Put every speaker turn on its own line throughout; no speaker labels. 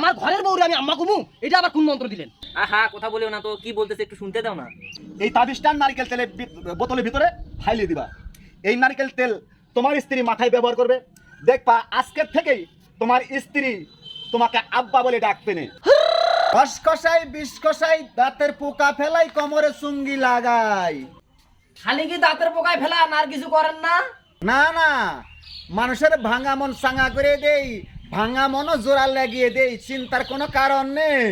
আমার ঘরের বউরে আমি আম্মা কুমু এটা আবার কোন মন্ত্র দিলেন?
আহা কথা বলিও না তো কি বলতেছে একটু শুনতে দাও না।
এই তাবিজটার নারকেল তেলে বোতলের ভিতরে ফাইলে দিবা। এই নারকেল তেল তোমার স্ত্রী মাথায় ব্যবহার করবে। দেখবা আজকের থেকেই তোমার স্ত্রী তোমাকে আব্বা বলে ডাকবে না। কষকষাই বিষকষাই দাঁতের পোকা ফেলাই কোমরে চুঙ্গি লাগাই।
খালি কি দাঁতের পোকায় ফেলা আর কিছু করেন না?
না না মানুষের ভাঙা মন সাঙ্গা করে দেই। ভাঙা মনও জোড়া লাগিয়ে দেই চিন্তার কোনো কারণ নেই।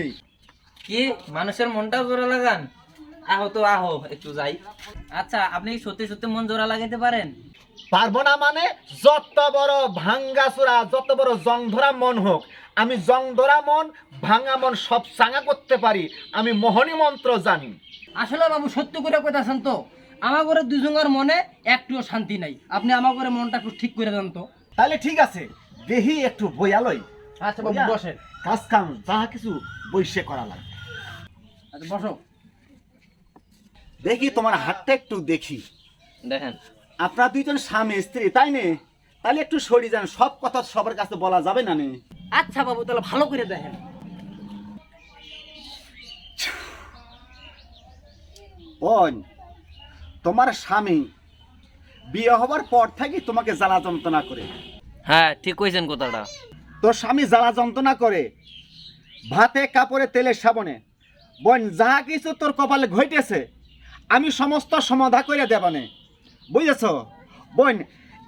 কি? মানুষের মনটাও জোড়া লাগান? আহো তো আহো একটু যাই। আচ্ছা আপনি সত্যি সত্যি মন জোড়া লাগাইতে পারেন?
পারব না মানে যত বড় ভাঙ্গা চূড়া যত বড় জং ধরা মন হোক আমি জং ধরা মন ভাঙা মন সব চাঙ্গা করতে পারি আমি মোহনী মন্ত্র জানি।
আসলে বাবু সত্য করে কইতাছেন তো। আমার ঘরে দুজনের মনে একটুও শান্তি নাই। আপনি আমার ঘরে মনটা একটু ঠিক করে দেন তো।
তাহলে ঠিক আছে। দেহি একটু বইয়ালই
আচ্ছা বাবু বসেন।
কাজ কাম যাহা কিছু বৈশে করা লাগবে
আচ্ছা বসো।
দেখি তোমার হাতটা একটু দেখি।
দেখেন।
আপনারা দুইজন স্বামী স্ত্রী তাই নে? তাহলে একটু সরি যান সব কথা সবার কাছে বলা যাবে না নে?
আচ্ছা বাবু তাহলে ভালো করে দেখেন।
বোন তোমার স্বামী বিয়ে হবার পর থেকে তোমাকে জ্বালা যন্ত্রণা করে।
হ্যাঁ ঠিক কইছেন কথাটা।
তোর স্বামী জ্বালা যন্ত্রণা করে, ভাতে, কাপড়ে, তেলের সাবনে। বোন যাহা কিছু তোর কপালে ঘটেছে, আমি সমস্ত সমাধা করে দেবানে বুঝেছ? বোন,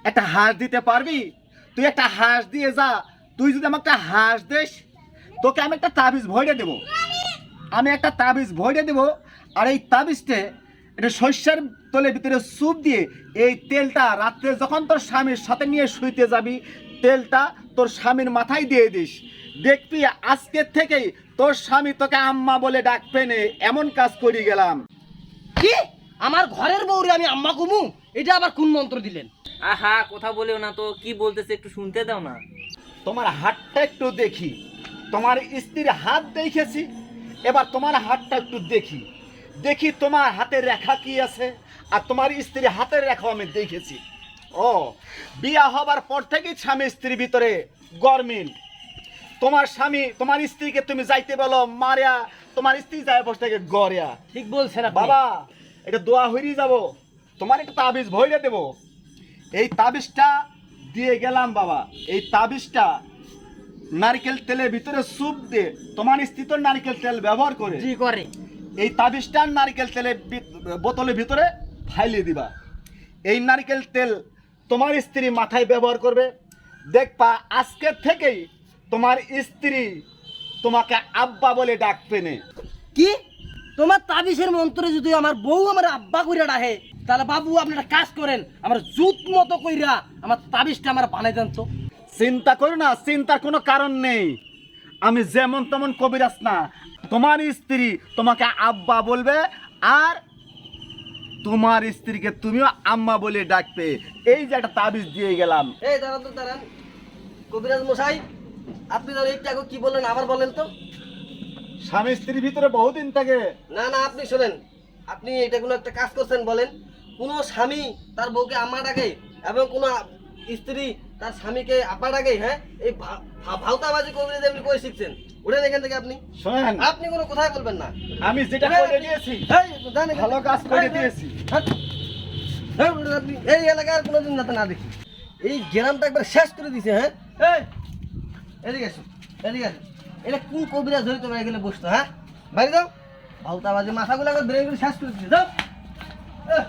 একটা হাঁস দিতে পারবি? তুই একটা হাঁস দিয়ে যা, তুই যদি আমাকে একটা হাঁস দিস, তোকে আমি একটা তাবিজ ভরে দেব। আমি একটা তাবিজ ভরে দেব, আর এই তাবিজটে এটা শস্যের তলের ভিতরে স্যুপ দিয়ে এই তেলটা রাত্রে যখন তোর স্বামীর সাথে নিয়ে শুইতে যাবি তেলটা তোর স্বামীর মাথায় দিয়ে দিস। দেখবি আজকের থেকেই তোর স্বামী তোকে আম্মা বলে ডাকবে নে এমন কাজ করি গেলাম।
কি? আমার ঘরের বউরে আমি আম্মা কুমু? এটা আবার কোন মন্ত্র দিলেন?
আহা কথা বলিও না তো কি বলতেছে একটু শুনতে দাও না।
তোমার হাতটা একটু দেখি। তোমার স্ত্রীর হাত দেখেছি এবার তোমার হাতটা একটু দেখি। দেখি তোমার হাতের রেখা কি আছে আর তোমার স্ত্রীর হাতের রেখা আমি দেখেছি। ও বিয়া হবার পর থেকেই স্বামী স্ত্রীর ভিতরে গরমিল। তোমার স্বামী তোমার স্ত্রীকে তুমি যাইতে বলো মারিয়া তোমার স্ত্রী যায় বসে থেকে গড়িয়া।
ঠিক বলছে আপনি।
বাবা এটা দোয়া হইরি যাব। তোমার একটা তাবিজ ভইরে দেব। এই তাবিজটা দিয়ে গেলাম বাবা। এই তাবিজটা নারকেল তেলের ভিতরে স্যুপ দিয়ে তোমার স্ত্রী তো নারকেল তেল ব্যবহার করে।
জি করে।
এই তাবিজটা নারকেল তেলের বোতলের ভিতরে ফাইলে দিবা। এই নারকেল তেল তোমার স্ত্রী মাথায় ব্যবহার করবে। দেখবা আজকের থেকেই তোমার স্ত্রী তোমাকে আব্বা বলে ডাকবে না।
কি? তোমার তাবিজের মন্ত্রে যদি আমার বউ আমার আব্বা কইরা ডাহে তাহলে বাবু আপনি একটা কাজ করেন আমার জুত মতো কইরা আমার তাবিজটা আমার বানাই দেন তো।
চিন্তা করো না চিন্তার কোনো কারণ নেই। আমি যেমন তেমন কবিরাজ না তোমার স্ত্রী তোমাকে আব্বা বলবে আর তোমার স্ত্রীকে তুমিও আম্মা বলে ডাকবে। এই যে একটা তাবিজ দিয়ে গেলাম।
এই দাঁড়ান তো দাঁড়ান। কবিরাজ মশাই আপনি তাহলে একটু আগে কি বললেন আবার বলেন তো।
স্বামী স্ত্রীর ভিতরে বহুদিন থাকে।
না না আপনি শোনেন। আপনি এটা কোনো একটা কাজ করছেন বলেন। কোনো স্বামী তার বউকে আম্মা ডাকে এবং কোনো স্ত্রী তার স্বামীকে আব্বা ডাকে হ্যাঁ এই ভাওতাবাজি কবিরাজ আপনি কই শিখছেন উঠেন এখান থেকে আপনি।
শোনেন।
আপনি কোনো কথাই বলবেন না।
আমি যেটা করে দিয়েছি
এই, যান
ভালো কাজ করে
এই,
দিয়েছি।
আপনি। এই এলাকার কোনোদিন যাতে না দেখি। এই গ্রামটা একবার শেষ করে দিছে হ্যাঁ। এই এদিকে আসুন এদিকে আসুন। এটা কোন কবিরাজ ধরে তোমার এখানে বসতো হ্যাঁ? বাইরে যাও। ভাউতাবাজি মাথাগুলো একবার করে শেষ করে দিছে। এহ।